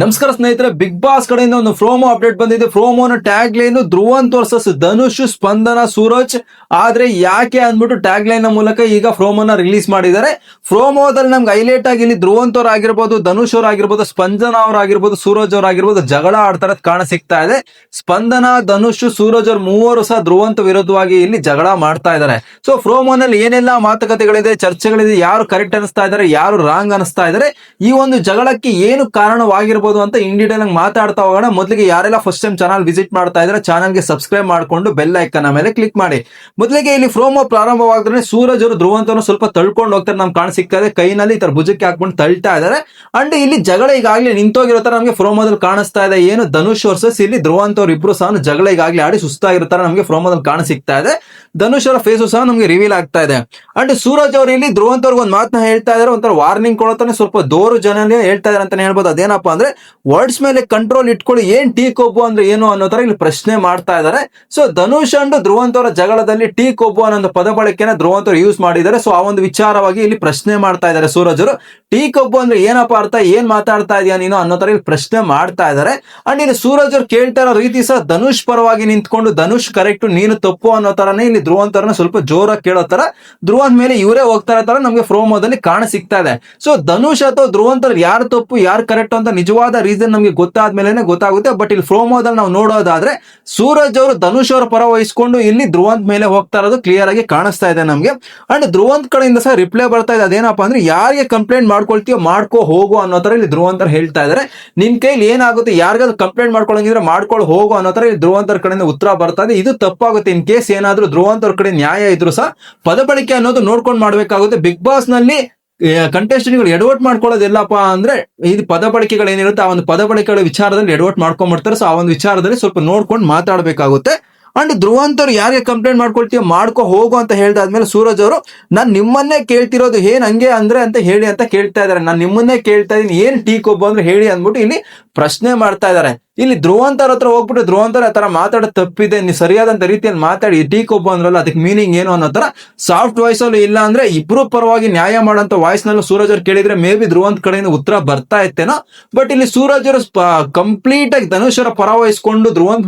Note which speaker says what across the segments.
Speaker 1: ನಮಸ್ಕಾರ ಸ್ನೇಹಿತರೆ big boss ಕಡೆಯಿಂದ ಒಂದು ಫ್ರೋಮೋ ಅಪ್ಡೇಟ್ ಬಂದಿದೆ. ಫ್ರೋಮೋನ ಟ್ಯಾಗ್ ಲೈನ್ ಧ್ರುವನ್ ತೋರ್ಸಸ್, ಧನುಷ್, ಸ್ಪಂದನ, ಸೂರಜ್. ಆದ್ರೆ ಯಾಕೆ ಅಂದ್ಬಿಟ್ಟು ಟ್ಯಾಗ್ ಲೈನ್ ಮೂಲಕ ಈಗ ಫ್ರೋಮೋನ ರಿಲೀಸ್ ಮಾಡಿದ್ದಾರೆ? ಫ್ರೋಮೋದಲ್ಲಿ ನಮ್ಗೆ ಹೈಲೈಟ್ ಆಗಿ ಇಲ್ಲಿ ಧ್ರುವಂತ್ ಅವ್ರ ಆಗಿರ್ಬೋದು, ಧನುಷ್ ಅವ್ರ ಆಗಿರ್ಬೋದು, ಸ್ಪಂದನ ಅವ್ರ ಸೂರಜ್ ಅವ್ರ ಆಗಿರ್ಬೋದು ಜಗಳ ಆಡ್ತಾರದ್ ಕಾಣ ಸಿಗ್ತಾ ಇದೆ. ಸ್ಪಂದನ, ಧನುಷ್, ಸೂರಜ್ ಅವ್ರ ಮೂವರು ಸಹ ಧ್ರುವಂತ ವಿರುದ್ಧವಾಗಿ ಇಲ್ಲಿ ಜಗಳ ಮಾಡ್ತಾ ಇದ್ದಾರೆ. ಸೊ ಫ್ರೋಮೋನಲ್ಲಿ ಏನೆಲ್ಲ ಮಾತುಕತೆಗಳಿದೆ, ಚರ್ಚೆಗಳಿದೆ, ಯಾರು ಕರೆಕ್ಟ್ ಅನಿಸ್ತಾ ಇದ್ದಾರೆ, ಯಾರು ರಾಂಗ್ ಅನಿಸ್ತಾ ಇದ್ದಾರೆ, ಈ ಒಂದು ಜಗಳಕ್ಕೆ ಏನು ಕಾರಣವಾಗಿರ್ಬೋದು ಅಂತ ಇನ್ ಡೀಟೇಲ್ ಆಗಿ ಮಾತಾಡ್ತಾ ಹೋಗೋಣ. ಮೊದಲಿಗೆ ಯಾರೆಲ್ಲ ಫಸ್ಟ್ ಟೈಮ್ ಚಾನಲ್ ವಿಸಿಟ್ ಮಾಡ್ತಾ ಇದ್ರೆ ಚಾನಲ್ಗೆ ಸಬ್ಸ್ಕ್ರೈಬ್ ಮಾಡ್ಕೊಂಡು ಬೆಲ್ ಐಕನ್ ಮೇಲೆ ಕ್ಲಿಕ್ ಮಾಡಿ. ಮೊದಲಿಗೆ ಇಲ್ಲಿ ಫ್ರೋಮೋ ಪ್ರಾರಂಭವಾದ್ರೆ ಸೂರಜ್ ಅವರು ಧ್ರುವಂತನು ಸ್ವಲ್ಪ ತಳ್ಕೊಂಡು ಹೋಗ್ತಾರೆ, ನಮ್ಗೆ ಕಾಣ ಇದೆ ಕೈನಲ್ಲಿ ಈ ತರ ಭುಜಕ್ಕೆ ಹಾಕೊಂಡು ತಳ್ತಾ ಇದ್ದಾರೆ ಅಂಡ್ ಇಲ್ಲಿ ಜಗಳ ಈಗಾಗಲೇ ನಿಂತೋಗಿರೋ ತರ ನಮಗೆ ಫ್ರೋಮೋದಲ್ಲಿ ಕಾಣಿಸ್ತಾ ಇದೆ. ಏನು ಧನುಷ್ ವರ್ಸಸ್ ಇಲ್ಲಿ ಧ್ರುವಂತ ಅವ್ರ ಇಬ್ರು ಸಹ ಜಗಳ ಈಗಾಗಲೇ ಆಡಿ ಸುಸ್ತಾಗಿರೋ ತರ ನಮಗೆ ಫ್ರೋಮೋದಲ್ಲಿ ಕಾಣ ಇದೆ. ಧನುಷ್ ಅವರ ಫೇಸು ಸಹ ನಮಗೆ ರಿವೀಲ್ ಆಗ್ತಾ ಇದೆ. ಅಂಡ್ ಸೂರಜ್ ಅವರು ಇಲ್ಲಿ ಧ್ರುವಂತ ಅವ್ರಿಗೆ ಒಂದು ಮಾತನ್ನ ಹೇಳ್ತಾ ಇದಾರೆ. ಒಂಥರ ವಾರ್ನಿಂಗ್ ಕೊಡೋತಾನೆ ಸ್ವಲ್ಪ ದೋರು ಜನನೇ ಹೇಳ್ತಾ ಇದಾರೆ ಅಂತಾನೆ ಹೇಳ್ಬೋದು. ಅದೇನಪ್ಪ ಅಂದ್ರೆ ವರ್ಡ್ಸ್ ಮೇಲೆ ಕಂಟ್ರೋಲ್ ಇಟ್ಕೊಳ್ಳಿ. ಏನ್ ಟೀ ಕೊಬ್ಬು ಅಂದ್ರೆ ಏನು ಅನ್ನೋ ತರ ಇಲ್ಲಿ ಪ್ರಶ್ನೆ ಮಾಡ್ತಾ ಇದಾರೆ ಸೊ ಧನುಷ್ ಅಂಡ್ ಧ್ರುವಂತವರ ಜಗಳದಲ್ಲಿ ಟೀ ಕೊಬ್ಬು ಅನ್ನೋ ಪದ ಬಳಕೆನ ಧ್ರುವಂತರು ಯೂಸ್ ಮಾಡಿದ್ದಾರೆ. ಸೊ ಆ ಒಂದು ವಿಚಾರವಾಗಿ ಇಲ್ಲಿ ಪ್ರಶ್ನೆ ಮಾಡ್ತಾ ಇದ್ದಾರೆ ಸೂರಜರು. ಟೀ ಕೊಬ್ಬು ಅಂದ್ರೆ ಏನಪ್ಪ ಅರ್ಥ? ಏನ್ ಮಾತಾಡ್ತಾ ಇದೀಯ ನೀನು ಅನ್ನೋ ತರ ಇಲ್ಲಿ ಪ್ರಶ್ನೆ ಮಾಡ್ತಾ ಇದ್ದಾರೆ. ಅಂಡ್ ಇಲ್ಲಿ ಸೂರಜ್ ಅವ್ರು ಕೇಳ್ತಾ ಇರೋ ರೀತಿ ಸಹ ಧನುಷ್ ಪರವಾಗಿ ನಿಂತ್ಕೊಂಡು ಧನುಷ್ ಕರೆಕ್ಟ್ ನೀನು ತಪ್ಪು ಅನ್ನೋ ತರನೇ ಇಲ್ಲಿ ಧ್ರುವಂತರನ್ನ ಸ್ವಲ್ಪ ಜೋರಾಗಿ ಕೇಳೋ ತರ ಧ್ರುವಂತ್ ಮೇಲೆ ಇವರೇ ಹೋಗ್ತಾ ಇರೋ ತರ ನಮಗೆ ಫ್ರೋಮೋದಲ್ಲಿ ಕಾಣ ಸಿಗ್ತಾ ಇದೆ. ಸೊ ಧನುಷ್ ಅಥವಾ ಧ್ರುವಂತರ್ ಯಾರು ತಪ್ಪು, ಯಾರು ಕರೆಕ್ಟ್ ಅಂತ ನಿಜವಾದ ರೀಸನ್ ನಮಗೆ ಗೊತ್ತಾದ್ಮೇಲೆ ಗೊತ್ತಾಗುತ್ತೆ. ಬಟ್ ಇಲ್ಲಿ ಫ್ರೋಮೋದಲ್ಲಿ ನಾವು ನೋಡೋದಾದ್ರೆ ಸೂರಜ್ ಅವರು ಧನುಷ್ ಅವರ ಪರ ವಹಿಸಿಕೊಂಡು ಇಲ್ಲಿ ಧ್ರುವಂತ್ ಮೇಲೆ ಹೋಗ್ತಾ ಇರೋದು ಕ್ಲಿಯರ್ ಆಗಿ ಕಾಣಿಸ್ತಾ ಇದೆ ನಮಗೆ. ಅಂಡ್ ಧ್ರುವಂತ್ ಕಡೆಯಿಂದ ಸಹ ರಿಪ್ಲೈ ಬರ್ತಾ ಇದೆ. ಅದೇನಪ್ಪ ಅಂದ್ರೆ ಯಾರಿಗೆ ಕಂಪ್ಲೇಂಟ್ ಮಾಡ್ಕೊಳ್ತೀಯೋ ಮಾಡ್ಕೋ ಹೋಗು ಅನ್ನೋ ತರ ಇಲ್ಲಿ ಧ್ರುವಂತರ್ ಹೇಳ್ತಾ ಇದ್ದಾರೆ ನಿನ್ ಕೈಲಿ ಏನಾಗುತ್ತೆ? ಯಾರಿಗಾದ್ರು ಕಂಪ್ಲೇಂಟ್ ಮಾಡ್ಕೊಳಂಗಿದ್ರೆ ಮಾಡ್ಕೊಳ್ಳಿ ಹೋಗು ಅನ್ನೋ ತರ ಇಲ್ಲಿ ಧ್ರುವಂತರ ಕಡೆಯಿಂದ ಉತ್ತರ ಬರ್ತಾ ಇದೆ. ಇದು ತಪ್ಪಾಗುತ್ತೆ. ಇನ್ ಕೇಸ್ ಏನಾದ್ರೂ ಧ್ರುವಂತರ ಕಡೆ ನ್ಯಾಯ ಇದ್ರು ಸಹ ಪದ ಬಳಕೆ ಅನ್ನೋದು ನೋಡ್ಕೊಂಡು ಮಾಡ್ಬೇಕಾಗುತ್ತೆ. ಬಿಗ್ ಬಾಸ್ನಲ್ಲಿ ಕಂಟೆಸ್ಟೆಂಟ್ಗಳು ಎಡವಟ್ ಮಾಡ್ಕೊಳ್ಳೋದಿಲ್ಲಪ್ಪ ಅಂದ್ರೆ ಇದು ಪದ ಬಳಕೆಗಳು ಏನಿರುತ್ತೆ ಆ ಒಂದು ಪದ ಬಳಕೆಗಳ ವಿಚಾರದಲ್ಲಿ ಎಡವಟ್ ಮಾಡ್ಕೊಂಡ್ಬಿಡ್ತಾರೆ ಸೊ ಆ ಒಂದು ವಿಚಾರದಲ್ಲಿ ಸ್ವಲ್ಪ ನೋಡ್ಕೊಂಡು ಮಾತಾಡಬೇಕಾಗುತ್ತೆ. ಅಂಡ್ ಧ್ರುವಂತರು ಯಾರಿಗೆ ಕಂಪ್ಲೇಂಟ್ ಮಾಡ್ಕೊಳ್ತೀವಿ ಮಾಡ್ಕೊ ಹೋಗು ಅಂತ ಹೇಳ್ದಾದ್ಮೇಲೆ ಸೂರಜ್ ಅವರು, ನಾನು ನಿಮ್ಮನ್ನೇ ಕೇಳ್ತಿರೋದು ಏನ್ ಹಂಗೆ ಅಂದ್ರೆ ಅಂತ ಹೇಳಿ ಅಂತ ಕೇಳ್ತಾ ಇದಾರೆ ನಾನು ನಿಮ್ಮನ್ನೇ ಕೇಳ್ತಾ ಇದೀನಿ. ಏನ್ ಟೀ ಕೊಬ್ಬು ಅಂದ್ರೆ ಹೇಳಿ ಅಂದ್ಬಿಟ್ಟು ಇಲ್ಲಿ ಪ್ರಶ್ನೆ ಮಾಡ್ತಾ ಇದ್ದಾರೆ. ಇಲ್ಲಿ ಧ್ರುವಂತರ ಹತ್ರ ಹೋಗ್ಬಿಟ್ಟು ಧ್ರುವಂತರ ಆ ತರ ಮಾತಾಡೋದು ತಪ್ಪಿದೆ. ನೀವು ಸರಿಯಾದಂತ ರೀತಿಯಲ್ಲಿ ಮಾತಾಡಿ ಟೀ ಕೊಬ್ಬು ಅಂದ್ರಲ್ಲ ಅದಕ್ಕೆ ಮೀನಿಂಗ್ ಏನು ಅನ್ನೋ ತರ ಸಾಫ್ಟ್ ವಾಯ್ಸ್ ಅಲ್ಲಿ ಇಲ್ಲ ಅಂದ್ರೆ ಇಬ್ರು ಪರವಾಗಿ ನ್ಯಾಯ ಮಾಡೋಂತ ವಾಯ್ಸ್ ನಲ್ಲೂ ಸೂರಜ್ ಅವ್ರು ಕೇಳಿದ್ರೆ ಮೇ ಬಿ ಧ್ರುವಂತ್ ಕಡೆಯಿಂದ ಉತ್ತರ ಬರ್ತಾ ಇತ್ತೇನೋ. ಬಟ್ ಇಲ್ಲಿ ಸೂರಜ್ ಅವರು ಕಂಪ್ಲೀಟ್ ಆಗಿ ಧನುಷ್ ಅವರ ಪರ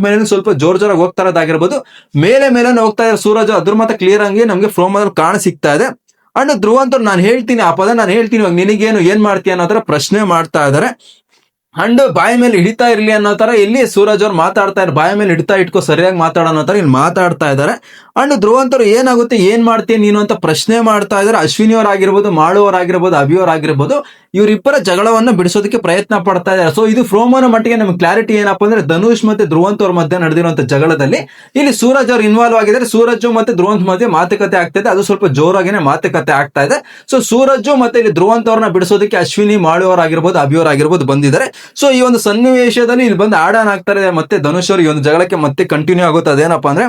Speaker 1: ಮೇಲೆ ಸ್ವಲ್ಪ ಜೋರ್ ಜೋರಾಗಿ ಹೋಗ್ತಾ ಇರೋದಾಗಿರ್ಬೋದು. ಮೇಲೆ ಮೇಲೆ ಹೋಗ್ತಾ ಇದ್ದಾರೆ ಸೂರಜ್ ಅದ್ರ ಮಾತ್ರ ಕ್ಲಿಯರ್ ಆಗಿ ನಮಗೆ ಫ್ರೋಮದಲ್ಲಿ ಕಾಣ ಸಿಗ್ತಾ ಇದೆ. ಅಂಡ್ ಧ್ರುವಂತರು ನಾನು ಹೇಳ್ತೀನಿ, ಆ ಪದ ನಾನು ಹೇಳ್ತೀನಿ ನಿನಗೇನು ಏನ್ ಮಾಡ್ತೀಯ ಅನ್ನೋ ತರ ಪ್ರಶ್ನೆ ಮಾಡ್ತಾ ಇದ್ದಾರೆ. ಅಂಡ್ ಬಾಯಿ ಮೇಲೆ ಹಿಡಿತಾ ಇರ್ಲಿ ಅನ್ನೋ ತರ ಇಲ್ಲಿ ಸೂರಜ್ ಅವ್ರು ಮಾತಾಡ್ತಾ ಇದ್ದಾರೆ ಬಾಯಿ ಮೇಲೆ ಹಿಡಿತಾ ಇಟ್ಕೋ ಸರಿಯಾಗಿ ಮಾತಾಡೋ ತರ ಇಲ್ಲಿ ಮಾತಾಡ್ತಾ ಇದ್ದಾರೆ ಅಂಡ್ ಧ್ರುವಂತರು ಏನಾಗುತ್ತೆ, ಏನ್ ಮಾಡ್ತೀನಿ ನೀನು ಅಂತ ಪ್ರಶ್ನೆ ಮಾಡ್ತಾ ಇದ್ದಾರೆ ಅಶ್ವಿನಿ ಮಾಳುವರಾಗಿರ್ಬೋದು ಅಭಿಯವರಾಗಿರ್ಬೋದು. ಇವರಿಬ್ಬರ ಜಗಳವನ್ನ ಬಿಡಿಸೋದಕ್ಕೆ ಪ್ರಯತ್ನ ಪಡ್ತಾ ಇದ್ದಾರೆ. ಸೊ ಇದು ಫ್ರೋಮೋನ ಮಟ್ಟಿಗೆ ನಮ್ಗೆ ಕ್ಲಾರಿಟಿ ಏನಪ್ಪಾ ಅಂದ್ರೆ ಧನುಷ್ ಮತ್ತೆ ಧ್ರುವಂತ್ ಅವ್ರ ಮಧ್ಯೆ ನಡೆದಿರುವಂತ ಜಗಳದಲ್ಲಿ ಇಲ್ಲಿ ಸೂರಜ್ ಅವ್ರು ಇನ್ವಾಲ್ವ್ ಆಗಿದ್ದಾರೆ. ಸೂರಜ್ ಮತ್ತೆ ಧ್ರುವಂತ್ ಮಧ್ಯೆ ಮಾತುಕತೆ ಆಗ್ತಾ ಇದೆ. ಅದು ಸ್ವಲ್ಪ ಜೋರಾಗಿನೇ ಮಾತುಕತೆ ಆಗ್ತಾ ಇದೆ. ಸೊ ಸೂರಜ್ ಮತ್ತೆ ಇಲ್ಲಿ ಧ್ರುವಂತ್ ಅವ್ರನ್ನ ಬಿಡಿಸೋದಕ್ಕೆ ಅಶ್ವಿನಿ ಮಾಳುವರಾಗಿರ್ಬೋದು ಅಭಿಯವರಾಗಿರ್ಬೋದು ಬಂದಿದ್ದಾರೆ. ಸೊ ಈ ಒಂದು ಸನ್ನಿವೇಶದಲ್ಲಿ ಇಲ್ಲಿ ಬಂದು ಆಡನ್ ಇದೆ ಮತ್ತೆ ಧನುಷ್ ಅವ್ರು ಈ ಒಂದು ಜಗಳಕ್ಕೆ ಮತ್ತೆ ಕಂಟಿನ್ಯೂ ಆಗುತ್ತೆ. ಅದೇನಪ್ಪ ಅಂದ್ರೆ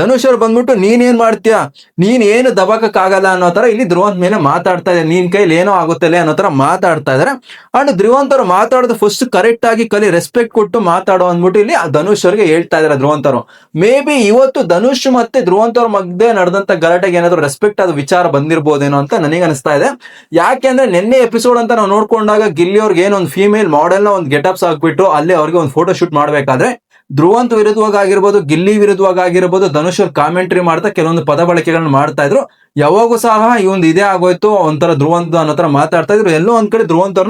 Speaker 1: ಧನುಷ್ ಅವ್ರು ಬಂದ್ಬಿಟ್ಟು, ನೀನ್ ಏನ್ ಮಾಡ್ತೀಯಾ? ನೀನ್ ಏನು ದಬಕಕ್ಕಾಗಲ್ಲ ಅನ್ನೋ ತರ ಇಲ್ಲಿ ಧ್ರುವಂತ್ ಮೇಲೆ ಮಾತಾಡ್ತಾ ಇದೆ. ನೀನ್ ಕೈಲಿ ಏನೋ ಆಗುತ್ತಲ್ಲ ಅನ್ನೋ ತರ ಮಾತಾಡ್ತಾ ಇದಾರೆ. ಅಂಡ್ ಧ್ರುವಂತರು ಮಾತಾಡೋದು ಫಸ್ಟ್ ಕರೆಕ್ಟ್ ಆಗಿ ಕಲಿ ರೆಸ್ಪೆಕ್ಟ್ ಕೊಟ್ಟು ಮಾತಾಡೋ ಅಂದ್ಬಿಟ್ಟು ಇಲ್ಲಿ ಧನುಷ್ ಅವರಿಗೆ ಹೇಳ್ತಾ ಇದಾರೆ ಧ್ರುವಂತರು ಮೇ ಬಿ ಇವತ್ತು ಧನುಷ್ ಮತ್ತೆ ಧ್ರುವಂತರ ಮಗ್ದೆ ನಡೆದಂತ ಗಲಾಟೆಗೆ ಏನಾದ್ರು ರೆಸ್ಪೆಕ್ಟ್ ಆದ ವಿಚಾರ ಬಂದಿರ್ಬೋದೇನೋ ಅಂತ ನನಗೆ ಅನಿಸ್ತಾ ಇದೆ. ಯಾಕೆ ಅಂದ್ರೆ ನಿನ್ನೆ ಎಪಿಸೋಡ್ ಅಂತ ನಾವು ನೋಡ್ಕೊಂಡಾಗ ಗಿಲ್ಲಿ ಅವ್ರಿಗೆ ಏನೋ ಒಂದು ಫೀಮೇಲ್ ಮಾಡೆಲ್ನ ಒಂದು ಗೆಟಪ್ಸ್ ಹಾಕ್ಬಿಟ್ಟು ಅಲ್ಲಿ ಅವ್ರಿಗೆ ಒಂದು ಫೋಟೋ ಶೂಟ್ ಮಾಡ್ಬೇಕಾದ್ರೆ ಧ್ರುವಂತ್ ವಿರುದ್ಧವಾಗಿ ಆಗಿರ್ಬೋದು ಗಿಲ್ಲಿ ವಿರುದ್ಧವಾಗಿ ಆಗಿರ್ಬೋದು ಧನುಷ್ ಅವ್ರು ಕಾಮೆಂಟ್ರಿ ಮಾಡ್ತಾ ಕೆಲವೊಂದು ಪದ ಬಳಕೆಗಳನ್ನ ಮಾಡ್ತಾ ಇದ್ರು. ಯಾವಾಗೂ ಸಹ ಈ ಒಂದು ಇದೇ ಆಗೋಯ್ತು, ಒಂಥರ ಧ್ರುವಂತ ಅನ್ನೋ ತರ ಮಾತಾಡ್ತಾ ಇದ್ರು. ಎಲ್ಲೋ ಒಂದ್ ಕಡೆ ಧ್ರುವಂತ್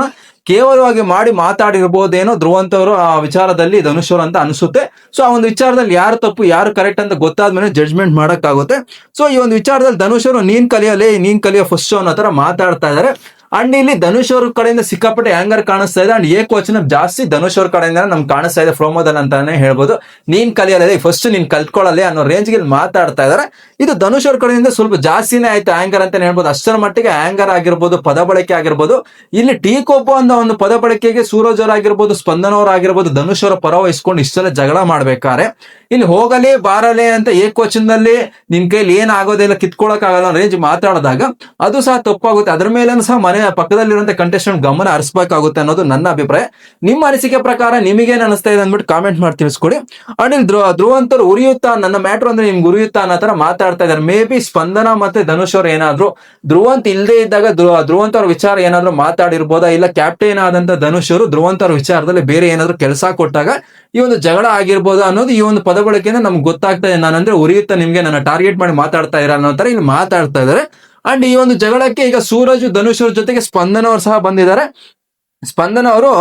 Speaker 1: ಕೇವಲವಾಗಿ ಮಾಡಿ ಮಾತಾಡಿರ್ಬೋದೇನೋ ಧ್ರುವಂತ್ ಅವರು ಆ ವಿಚಾರದಲ್ಲಿ ಧನುಷ್ ಅಂತ ಅನಿಸುತ್ತೆ. ಸೊ ಆ ಒಂದು ವಿಚಾರದಲ್ಲಿ ಯಾರು ತಪ್ಪು, ಯಾರು ಕರೆಕ್ಟ್ ಅಂತ ಗೊತ್ತಾದ್ಮೇಲೆ ಜಡ್ಜ್ಮೆಂಟ್ ಮಾಡಕ್ಕಾಗುತ್ತೆ. ಸೊ ಈ ಒಂದು ವಿಚಾರದಲ್ಲಿ ಧನುಷ್ ಅವರು ನೀನ್ ಕಲಿಯಲೇ ನೀನ್ ಕಲಿಯೋ ಫಸ್ಟ್ ಅನ್ನೋ ತರ ಮಾತಾಡ್ತಾ ಇದಾರೆ. ಅಂಡ್ ಇಲ್ಲಿ ಧನುಷ್ ಅವ್ರ ಕಡೆಯಿಂದ ಸಿಕ್ಕಾಪಟ್ಟೆ ಆಂಗರ್ ಕಾಣಿಸ್ತಾ ಇದೆ. ಅಂಡ್ ಏಕವಚನ ಜಾಸ್ತಿ ಧನುಷ್ ಅವ್ರ ಕಡೆಯಿಂದ ನಮ್ಗೆ ಕಾಣಿಸ್ತಾ ಇದೆ. ಫ್ರೋಮೋದಲ್ಲಿ ಅಂತಾನೆ ಹೇಳ್ಬೋದು. ನೀನ್ ಕಲಿಯಲ್ಲ ಫಸ್ಟ್ ನೀನ್ ಕಲ್ತ್ಕೊಳ್ಳಲ್ಲ ಅನ್ನೋ ರೇಂಜ್ಗೆ ಇಲ್ಲಿ ಮಾತಾಡ್ತಾ ಇದಾರೆ. ಇದು ಧನುಷ್ ಅವ್ರ ಕಡೆಯಿಂದ ಸ್ವಲ್ಪ ಜಾಸ್ತಿನೇ ಆಯ್ತು ಆಂಗರ್ ಅಂತಾನೆ ಹೇಳ್ಬೋದು. ಅಷ್ಟರ ಮಟ್ಟಿಗೆ ಆಂಗರ್ ಆಗಿರ್ಬೋದು ಪದ ಬಳಕೆ ಆಗಿರ್ಬೋದು. ಇಲ್ಲಿ ಟೀ ಕೋಪೋ ಅನ್ನೋ ಒಂದು ಪದ ಬಳಕೆಗೆ ಸೂರಜ್ ಅವ್ರ ಆಗಿರ್ಬೋದು, ಸ್ಪಂದನ ಅವ್ರ ಆಗಿರ್ಬೋದು, ಧನುಷ್ ಅವರ ಪರ ವಹಿಸ್ಕೊಂಡು ಇಷ್ಟೆಲ್ಲ ಜಗಳ ಮಾಡ್ಬೇಕಾರೆ. ಇಲ್ಲಿ ಹೋಗಲೇ ಬಾರಲೇ ಅಂತ ಏಕವಚನದಲ್ಲಿ ನಿನ್ ಕೈಲಿ ಏನ್ ಆಗೋದಿಲ್ಲ ಕಿತ್ಕೊಳಕ್ ಆಗಲ್ಲ ರೇಂಜ್ ಮಾತಾಡಿದಾಗ ಅದು ಸಹ ತಪ್ಪಾಗುತ್ತೆ. ಅದ್ರ ಮೇಲೂ ಸಹ ಮನೆ ಪಕ್ಕದಲ್ಲಿರುವಂತ ಕಂಟೆಸ್ಟೆಂಟ್ ಗಮನ ಹರಿಸಬೇಕಾಗುತ್ತೆ ಅನ್ನೋದು ನನ್ನ ಅಭಿಪ್ರಾಯ. ನಿಮ್ಮ ಅನಿಸಿಕೆ ಪ್ರಕಾರ ನಿಮಗೇನು ಅನಿಸ್ತಾ ಇದೆ ಅಂದ್ಬಿಟ್ಟು ಕಾಮೆಂಟ್ ಮಾಡಿ ತಿಳಿಸ್ಕೊಡಿ. ಅಂಡ್ ಇಲ್ಲಿ ಧ್ರುವ, ಧ್ರುವಂತರು ಉರಿಯುತ್ತಾ, ನನ್ನ ಮ್ಯಾಟ್ರ್ ಅಂದ್ರೆ ನಿಮ್ಗೆ ಉರಿಯುತ್ತಾ ಅನ್ನೋ ತರ ಮಾತಾಡ್ತಾ ಇದಾರೆ ಮೇ ಬಿ ಸ್ಪಂದನ ಮತ್ತೆ ಧನುಷ್ ಅವ್ರು ಏನಾದ್ರು, ಧ್ರುವಂತ್ ಇಲ್ಲದೆ ಇದ್ದಾಗ ಧ್ರುವ, ಧ್ರುವಂತ್ ಅವ್ರ ವಿಚಾರ ಏನಾದ್ರು ಮಾತಾಡಿರ್ಬೋದಾ? ಇಲ್ಲ ಕ್ಯಾಪ್ಟನ್ ಆದಂತ ಧನುಷ್ ಅವರು ಧ್ರುವಂತ ಅವ್ರ ವಿಚಾರದಲ್ಲಿ ಬೇರೆ ಏನಾದ್ರು ಕೆಲಸ ಕೊಟ್ಟಾಗ ಈ ಒಂದು ಜಗಳ ಆಗಿರ್ಬೋದು ಅನ್ನೋದು ಈ ಒಂದು ಪದಗಳಿಕೆಯಿಂದ ನಮ್ಗೆ ಗೊತ್ತಾಗ್ತಾ ಇದೆ. ನಾನಂದ್ರೆ ಉರಿಯುತ್ತ ನಿಮ್ಗೆ ನನ್ನ ಟಾರ್ಗೆಟ್ ಮಾಡಿ ಮಾತಾಡ್ತಾ ಇರೋ ಅನ್ನೋ ತರ ಇಲ್ಲಿ ಮಾತಾಡ್ತಾ ಇದಾರೆ ಅಂಡ್ ಈ ಒಂದು ಜಗಳಕ್ಕೆ ಈಗ ಸೂರಜ್ ಧನುಷ್ ಅವ್ರ ಜೊತೆಗೆ ಸ್ಪಂದನ ಅವರು ಸಹ ಬಂದಿದ್ದಾರೆ. ಸ್ಪಂದನ ಅವರು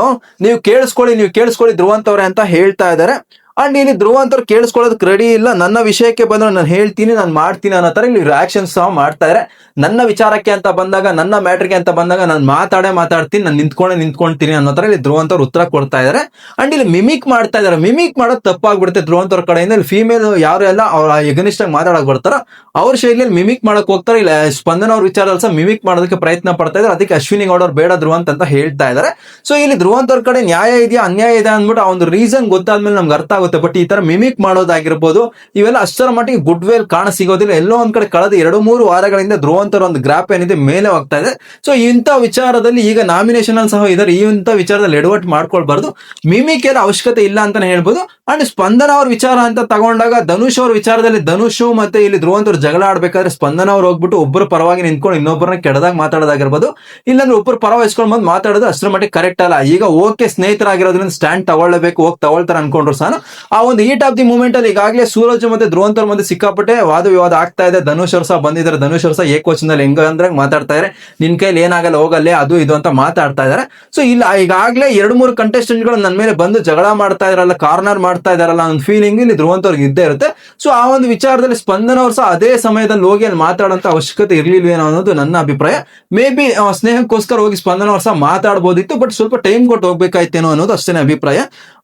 Speaker 1: ನೀವು ಕೇಳಿಸ್ಕೊಳ್ಳಿ ನೀವು ಕೇಳಿಸ್ಕೊಳ್ಳಿ ಧ್ರುವಂತ್ ಅವ್ರೆ ಅಂತ ಹೇಳ್ತಾ ಇದ್ದಾರೆ. ಅಂಡ್ ಇಲ್ಲಿ ಧ್ರುವ ಅಂತವ್ರು ಕೇಳಿಸ್ಕೊಳ್ಳೋದಕ್ಕೆ ರೆಡಿ ಇಲ್ಲ. ನನ್ನ ವಿಷಯಕ್ಕೆ ಬಂದ್ರೆ ನಾನು ಹೇಳ್ತೀನಿ, ನಾನು ಮಾಡ್ತೀನಿ ಅನ್ನೋ ತರ ಇಲ್ಲಿ ರಿಯಾಕ್ಷನ್ ಸಹ ಮಾಡ್ತಾ ಇದ್ದಾರೆ ನನ್ನ ವಿಚಾರಕ್ಕೆ ಅಂತ ಬಂದಾಗ, ನನ್ನ ಮ್ಯಾಟ್ರಿಗೆ ಅಂತ ಬಂದಾಗ ನಾನು ಮಾತಾಡೇ ಮಾತಾಡ್ತೀನಿ, ನಾನು ನಿಂತ್ಕೊಂಡೆ ನಿಂತ್ಕೊಂತೀನಿ ಅನ್ನೋ ತರ ಇಲ್ಲಿ ಧ್ರುವ ಅಂತವ್ರು ಉತ್ತರ ಕೊಡ್ತಾ ಇದ್ದಾರೆ ಅಂಡ್ ಇಲ್ಲಿ ಮಿಮಿಕ್ ಮಾಡ್ತಾ ಇದ್ದಾರೆ ಮಿಮಿಕ್ ಮಾಡೋದು ತಪ್ಪಾಗ್ಬಿಡುತ್ತೆ. ಧ್ರುವ ಅಂತವ್ರ ಕಡೆಯಿಂದ ಇಲ್ಲಿ ಫೀಮೇಲ್ ಯಾರು ಎಲ್ಲ ಅವ್ರ ಎಗನಿಸ್ಟ್ ಆಗಿ ಮಾತಾಡಕ್ ಬರ್ತಾರ ಅವ್ರ ಶೈಲಿಯಲ್ಲಿ ಮಿಮಿಕ್ ಮಾಡಕ್ ಹೋಗ್ತಾರೆ. ಇಲ್ಲ, ಸ್ಪಂದನ ಅವ್ರ ವಿಚಾರದಲ್ಲಿ ಸಹ ಮಿಮಿಕ್ ಮಾಡೋದಕ್ಕೆ ಪ್ರಯತ್ನ ಪಡ್ತಾ ಇದ್ದಾರೆ ಅದಕ್ಕೆ ಅಶ್ವಿನಿ ಗೌಡ ಅವ್ರು ಬೇಡ ಧ್ರುವ ಅಂತ ಹೇಳ್ತಾ ಇದ್ದಾರೆ ಸೊ ಇಲ್ಲಿ ಧ್ರುವ ಅಂತವ್ರ ಕಡೆ ನ್ಯಾಯ ಇದೆಯಾ? ಅನ್ಯಾಯ ಇದೆ ಅಂದ್ಬಿಟ್ಟು ಆ ಒಂದು ರೀಸನ್ ಗೊತ್ತಾದ್ಮೇಲೆ ನಮ್ಗೆ ಅರ್ಥ ಆಗುತ್ತೆ ಬಟ್ ಈ ತರ ಮಿಮಿಕ್ ಮಾಡೋದಾಗಿರ್ಬೋದು, ಇವೆಲ್ಲ ಅಷ್ಟರ ಮಟ್ಟಿಗೆ ಗುಡ್ ವೇಲ್ ಕಾಣ ಸಿಗೋದಿಲ್ಲ. ಎಲ್ಲೋ ಒಂದ್ ಕಡೆ ಕಳೆದ ಎರಡು ಮೂರು ವಾರಗಳಿಂದ ಧ್ರುವಂತರ ಒಂದು ಗ್ರಾಪ್ ಏನಿದೆ ಮೇಲೆ ಹೋಗ್ತಾ ಇದೆ. ಸೊ ಇಂಥ ವಿಚಾರದಲ್ಲಿ ಈಗ ನಾಮಿನೇಷನ್ ಅಲ್ಲಿ ಸಹ ಇದಾರೆ ಈ ಇಂಥ ವಿಚಾರದಲ್ಲಿ ಎಡವಟ್ ಮಾಡ್ಕೊಳ್ಬಾರ್ದು. ಮಿಮಿಕ್ ಎಲ್ಲ ಅವಶ್ಯಕತೆ ಇಲ್ಲ ಅಂತಾನೆ ಹೇಳ್ಬೋದು. ಅಂಡ್ ಸ್ಪಂದನ ಅವ್ರ ವಿಚಾರ ಅಂತ ತಗೊಂಡಾಗ ಧನುಷ್ ಅವ್ರ ವಿಚಾರದಲ್ಲಿ ಧನುಷ್ ಮತ್ತೆ ಇಲ್ಲಿ ಧ್ರುವಂತರು ಜಗಳ ಆಡ್ಬೇಕಾದ್ರೆ ಸ್ಪಂದನ ಅವ್ರು ಹೋಗ್ಬಿಟ್ಟು ಒಬ್ಬರು ಪರವಾಗಿ ನಿಂತ್ಕೊಂಡು ಇನ್ನೊಬ್ಬರನ್ನ ಕೆಡದಾಗ ಮಾತಾಡೋದಾಗಿರ್ಬೋದು. ಇಲ್ಲಾಂದ್ರೆ ಒಬ್ಬರು ಪರವಾಗಿ ಇಸ್ಕೊಂಡು ಬಂದು ಮಾತಾಡೋದು ಅಷ್ಟರ ಮಟ್ಟಿಗೆ ಕರೆಕ್ಟ್ ಅಲ್ಲ. ಈಗ ಓಕೆ ಸ್ನೇಹಿತರಾಗಿರೋದ್ರಿಂದ ಸ್ಟ್ಯಾಂಡ್ ತಗೊಳ್ಳಬೇಕು, ಹೋಗಿ ತಗೊಳ್ತಾರೆ ಅನ್ಕೊಂಡ್ರು ಸಹ ಆ ಒಂದು ಹೀಟ್ ಆಫ್ ದಿ ಮೂಮೆಂಟ್ ಅಲ್ಲಿ ಈಗಾಗಲೇ ಸೂರಜ್ ಮತ್ತೆ ಧ್ರುವಂತರ್ ಮತ್ತೆ ಸಿಕ್ಕಾಪಟ್ಟೆ ವಾದ ವಿವಾದ ಆಗ್ತಾ ಇದೆ. ಧನುಷ್ ಸಹ ಬಂದಿದ್ದಾರೆ. ಧನುಷ್ ಅವ್ರು ಏಕವಚನದಲ್ಲಿ ಹೆಂಗ ಅಂದ್ರೆ ಮಾತಾಡ್ತಾ ಇದ್ದಾರೆ ನಿನ್ ಕೈಲಿ ಏನಾಗಲ್ಲ, ಹೋಗಲ್ಲೇ, ಅದು ಇದು ಅಂತ ಮಾತಾಡ್ತಾ ಇದ್ದಾರೆ ಸೊ ಇಲ್ಲ, ಈಗಾಗಲೇ ಎರಡು ಮೂರು ಕಂಟೆಸ್ಟೆಂಟ್ಗಳು ನನ್ನ ಮೇಲೆ ಬಂದು ಜಗಳ ಮಾಡ್ತಾ ಇದಾರಲ್ಲ ಕಾರ್ನರ್ ಮಾಡ್ತಾ ಇದಾರಲ್ಲ ಒಂದು ಫೀಲಿಂಗ್ ಇಲ್ಲಿ ಧ್ರುವಂತವ್ರಿಗೆ ಇದ್ದೇ ಇರುತ್ತೆ. ಸೊ ಆ ಒಂದು ವಿಚಾರದಲ್ಲಿ ಸ್ಪಂದನ ಅದೇ ಸಮಯದಲ್ಲಿ ಹೋಗಿ ಅಲ್ಲಿ ಮಾತಾಡೋಂತ ಅವಶ್ಯಕತೆ ಇರ್ಲಿಲ್ವೇನೋ ಅನ್ನೋದು ನನ್ನ ಅಭಿಪ್ರಾಯ. ಮೇ ಬಿ ಸ್ನೇಹಕ್ಕೋಸ್ಕರ ಹೋಗಿ ಸ್ಪಂದನ ಅವ್ರು ಸಹ ಮಾತಾಡ್ಬೋದಿತ್ತು ಬಟ್ ಸ್ವಲ್ಪ ಟೈಮ್ ಕೊಟ್ಟು ಹೋಗ್ಬೇಕಾಯ್ತೇನೋ ಅನ್ನೋದು ಅಷ್ಟೇ ಅಭಿಪ್ರಾಯ.